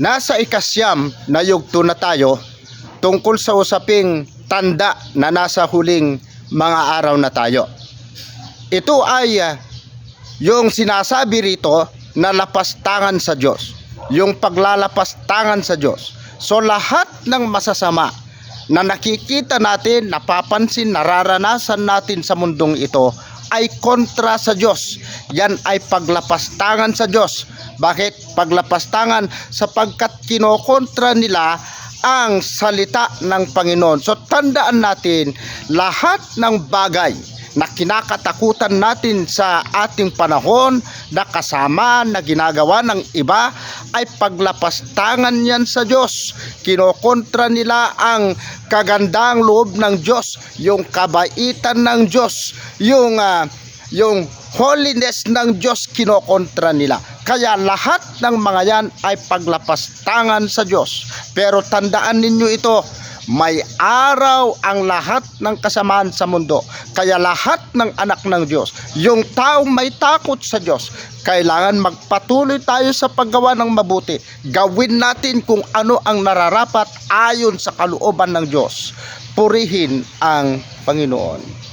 Nasa ikasyam na yugto na tayo tungkol sa usaping tanda na nasa huling mga araw na tayo. Ito ay ah, yung sinasabi rito na lapastangan sa Diyos. Yung paglalapastangan sa Diyos. So lahat ng masasama na nakikita natin, napapansin, nararanasan natin sa mundong ito ay kontra sa Diyos. Yan ay paglapastangan sa Diyos. Bakit paglapastangan? Sapagkat kinokontra nila ang salita ng Panginoon. So tandaan natin lahat ng bagay na kinakatakutan natin sa ating panahon na kasama na ginagawa ng iba ay paglapastangan yan sa Diyos. Kinokontra nila ang kagandang loob ng Diyos, yung kabaitan ng Diyos, yung ah, yung holiness ng Diyos kinokontra nila. Kaya lahat ng mga yan ay paglapastangan sa Diyos. Pero tandaan ninyo ito, may araw ang lahat ng kasamaan sa mundo. Kaya lahat ng anak ng Diyos, yung taong may takot sa Diyos, kailangan magpatuloy tayo sa paggawa ng mabuti. Gawin natin kung ano ang nararapat ayon sa kalooban ng Diyos. Purihin ang Panginoon.